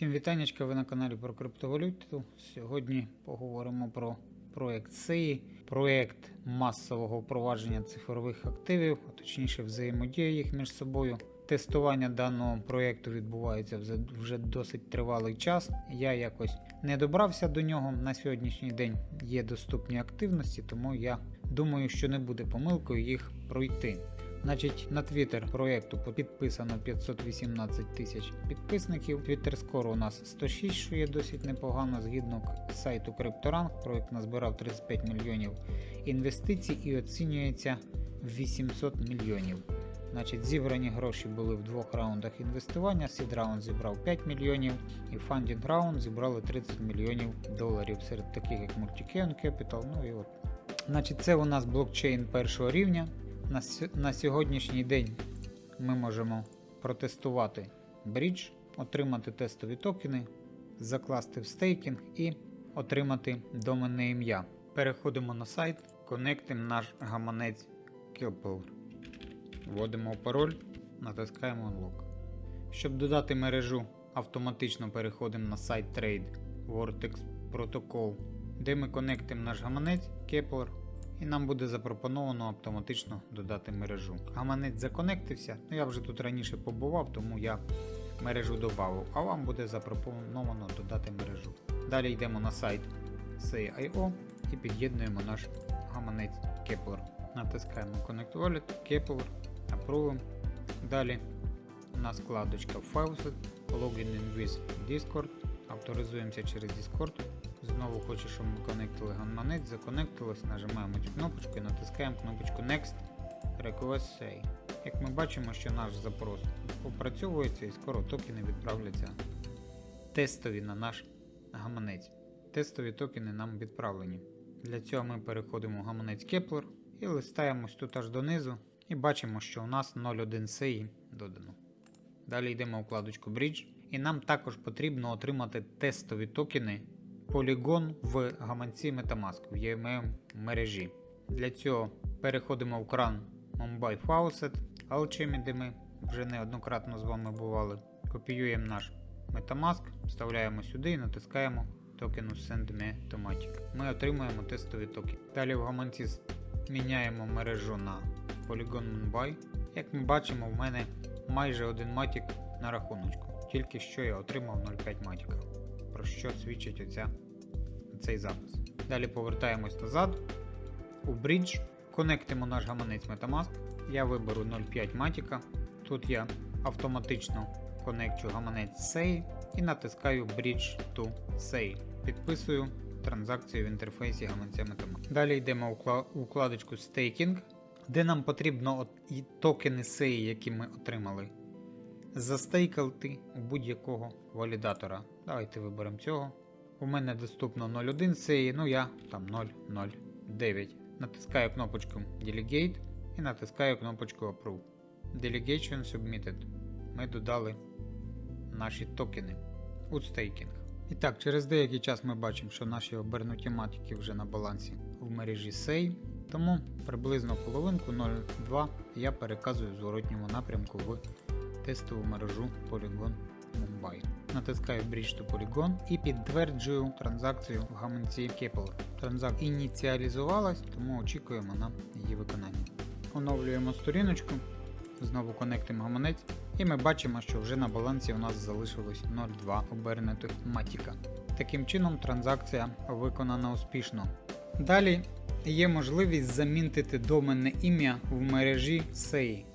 Всім вітаннячка, ви на каналі про криптовалюту. Сьогодні поговоримо про проект SEI, проект масового впровадження цифрових активів, а точніше взаємодія їх між собою. Тестування даного проєкту відбувається вже- вже досить тривалий час. Я якось не добрався до нього. На сьогоднішній день є доступні активності, тому я думаю, що не буде помилкою їх пройти. Значить, на Twitter проєкту підписано 518 тисяч підписників. Twitter скоро у нас 106, що є досить непогано. Згідно сайту CryptoRank, проєкт назбирав 35 мільйонів інвестицій і оцінюється в 800 мільйонів. Значить, зібрані гроші були в двох раундах інвестування. Seed раунд зібрав 5 мільйонів і Funding раунд зібрали 30 мільйонів доларів серед таких як Multichain Capital. Ну і от. Значить, це у нас блокчейн першого рівня. На, на сьогоднішній день ми можемо протестувати брідж, отримати тестові токени, закласти в стейкінг і отримати доменне ім'я. Переходимо на сайт, конектимо наш гаманець Kepler. Вводимо пароль, натискаємо Unlock. Щоб додати мережу, автоматично переходимо на сайт Trade Vortex Protocol, де ми конектимо наш гаманець Kepler і нам буде запропоновано автоматично додати мережу. Гаманець законектився, ну я вже тут раніше побував, тому я мережу додав, а вам буде запропоновано додати мережу. Далі йдемо на сайт Say.io і під'єднуємо наш гаманець Kepler. Натискаємо Connect Wallet, Kepler, Approve. Далі у нас вкладочка Fileset, Login in with Discord. Авторизуємося через Discord. Знову хочу, щоб ми конектили гаманець, законектилось, нажимаємо цю кнопочку і натискаємо кнопочку Next Request Say. Як ми бачимо, що наш запрос опрацьовується і скоро токени відправляться тестові на наш гаманець. Тестові токени нам відправлені. Для цього ми переходимо в гаманець Kepler і листаємось тут аж донизу і бачимо, що у нас 0.1 SEI додано. Далі йдемо у вкладочку Bridge, і нам також потрібно отримати тестові токени Polygon в гаманці Metamask в EMM мережі. Для цього переходимо в кран Mumbai Faucet, Alchemy, де ми вже неоднократно з вами бували. Копіюємо наш Metamask, вставляємо сюди і натискаємо токену Send Me. Ми отримуємо тестові токени. Далі в гаманці міняємо мережу на Polygon Mumbai. Як ми бачимо, в мене майже один матік на рахуночку. Тільки що я отримав 0,5 матіка. Про що свідчить оця, цей запис. Далі повертаємось назад у Bridge, конектимо наш гаманець Metamask. Я виберу 0,5 матіка. Тут я автоматично конекчу гаманець SEI і натискаю Bridge to SEI. Підписую транзакцію в інтерфейсі гаманця Metamask. Далі йдемо у вкла- у вкладочку Staking, де нам потрібно от і токени SEI, які ми отримали, застейкати у будь-якого валідатора. Давайте виберемо цього. У мене доступно 0.1 SEI, ну я там 0.09. Натискаю кнопочку Delegate і натискаю кнопочку Approve. Delegation Submitted. Ми додали наші токени у стейкінг. І так, через деякий час ми бачимо, що наші обернуті матики вже на балансі в мережі SEI, тому приблизно половинку 0,2 я переказую в зворотньому напрямку в тестову мережу Polygon Mumbai. Натискаю Bridge to Polygon і підтверджую транзакцію в гаманці Keppel. Транзакція ініціалізувалась, тому очікуємо на її виконання. Оновлюємо сторіночку, знову конектимо гаманець, і ми бачимо, що вже на балансі у нас залишилось 0,2 обернутих матіка. Таким чином, транзакція виконана успішно. Далі є можливість замінити доменне ім'я в мережі SEI.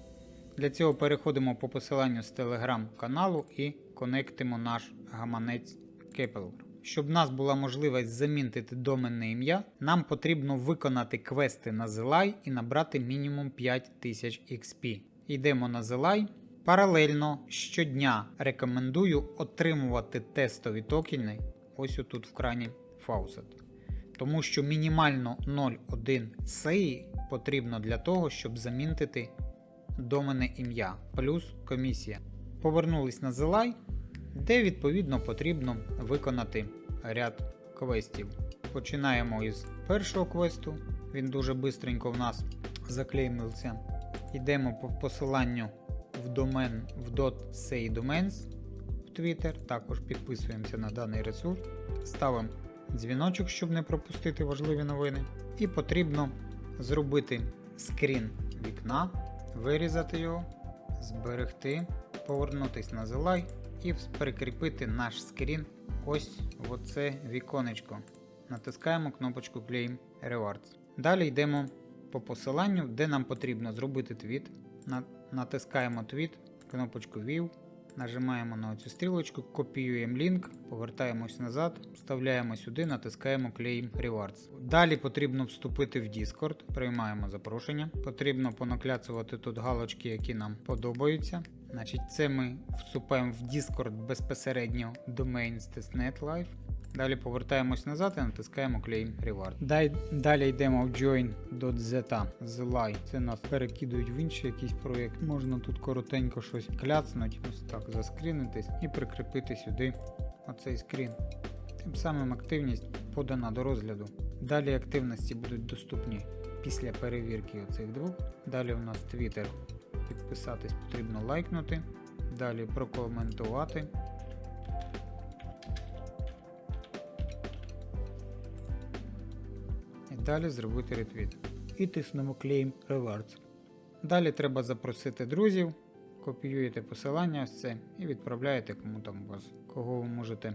Для цього переходимо по посиланню з телеграм-каналу і конектимо наш гаманець Kepler. Щоб в нас була можливість замінити доменне ім'я, нам потрібно виконати квести на Zelai і набрати мінімум 5000 XP. Йдемо на Zelai. Паралельно щодня рекомендую отримувати тестові токени ось отут в крані Faucet. Тому що мінімально 0,1 SEI потрібно для того, щоб замінити домене ім'я плюс комісія. Повернулись на Zelai, де відповідно потрібно виконати ряд квестів. Починаємо із першого квесту. Він дуже бистренько в нас заклеймився. Йдемо по посиланню в домен в .say domains. Twitter. Також підписуємося на даний ресурс, ставимо дзвіночок, щоб не пропустити важливі новини. І потрібно зробити скрін вікна, вирізати його, зберегти, повернутись на Zelay і прикріпити наш скрін ось в оце віконечко. Натискаємо кнопочку Claim Rewards. Далі йдемо по посиланню, де нам потрібно зробити твіт. Натискаємо твіт, кнопочку View, нажимаємо на цю стрілочку, копіюємо лінк, повертаємось назад, вставляємо сюди, натискаємо Claim Rewards. Далі потрібно вступити в Discord, приймаємо запрошення. Потрібно понакляцувати тут галочки, які нам подобаються. Значить, це ми вступаємо в Discord безпосередньо Live. Далі повертаємось назад і натискаємо Claim Reward. Далі йдемо в join.zeta Zlai. Це нас перекидують в інший якийсь проєкт. Можна тут коротенько щось кляцнути, ось так заскрінитись і прикріпити сюди оцей скрін. Тим самим активність подана до розгляду. Далі активності будуть доступні після перевірки оцих двох. Далі у нас Twitter. Підписатись потрібно лайкнути. Далі прокоментувати. Далі зробити ретвіт. І тиснемо Claim Rewards. Далі треба запросити друзів, копіюєте посилання ось це і відправляєте кому там вас, кого ви можете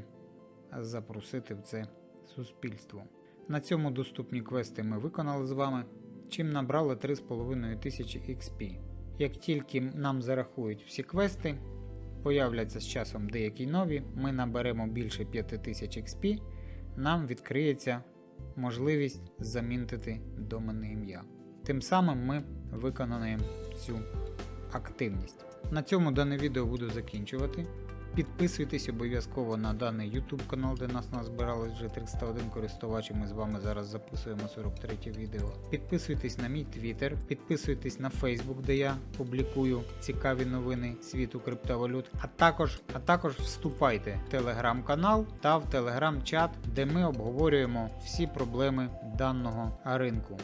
запросити в це суспільство. На цьому доступні квести ми виконали з вами, чим набрали 3,5 тисячі XP. Як тільки нам зарахують всі квести, появляться з часом деякі нові, ми наберемо більше 5000 XP, нам відкриється можливість замінити доменне ім'я. Тим самим ми виконаємо цю активність. На цьому дане відео буду закінчувати. Підписуйтесь обов'язково на даний YouTube канал, де нас назбиралось вже 301 користувач, ми з вами зараз записуємо 43 відео. Підписуйтесь на мій Twitter, підписуйтесь на Facebook, де я публікую цікаві новини світу криптовалют. А також, а також вступайте в телеграм-канал та в телеграм-чат, де ми обговорюємо всі проблеми даного ринку.